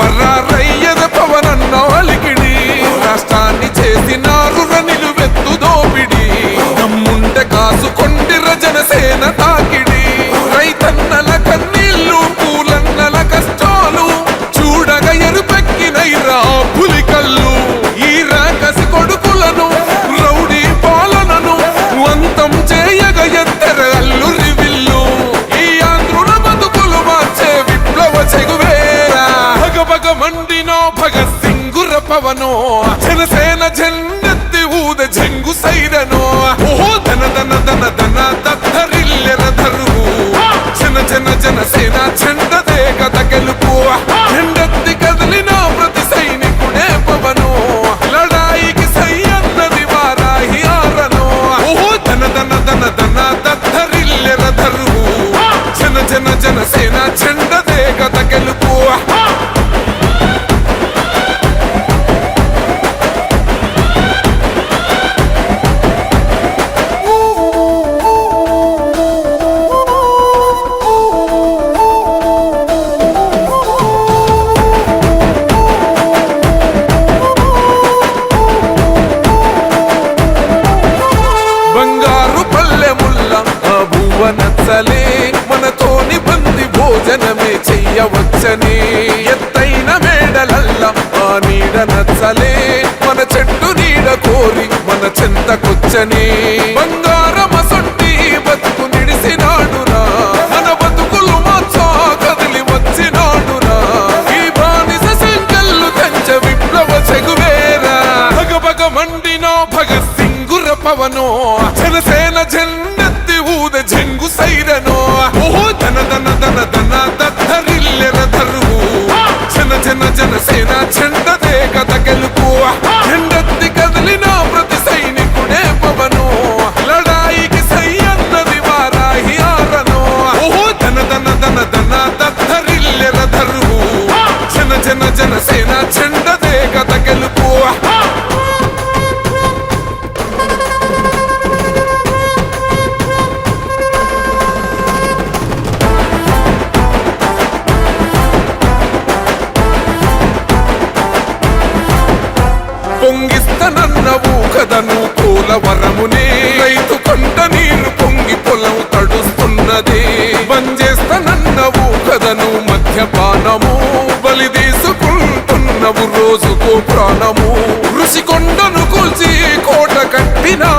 para పవనో Janasena జెండెత్తి ఊద జంగు సైరనో. ఓహో ధన ధన ధన ధన దద్దరిల్లెర ధరువు. జన జన జనసేన చెండదే కథ గెలుపు జెండెత్తి కదిలిన ప్రతి సైనికుడే పవనో. లడాయికి సై అన్నది వారాహి ఆరనో ఓహో ధన ధన ధన ధన దద్దరిల్లెర ధరువు. జన జన జనసేన చెండదే కథ గెలుపు బంగారు ఆ నచ్చలే మనతోని బంది భోజనమే చెయ్యవచ్చని. ఎత్తైన మేడలల్ల ఆ నీడ నచ్చలే. మన చెట్టు నీడ కోరి మన చెంతకొచ్చని. బంగారమసొంటి బతుకు నిడిసినాడురా. మన బతుకులు మార్చా కదిలి వచ్చినాడురా. ఈ బానిస సంకల్లు తెంచ విప్లవ చెగువేరా. భగ భగ మండినో భగత్ సింగుర పవనో. జనసేన జెండెత్తి ఊద సైరనో ఓహో ధన ధన ధన ధన పొంగిస్తనన్నవు కదను పోలవరమునే రైతు కొంట నీరు పొంగి పొలం తడుస్తున్నది. బంజేస్తనన్నవు కదను మధ్యపానము బలి తీసుకుంటున్నవు రోజుకో ప్రాణము. ఋషికొండను కూల్చి కోట కట్టినా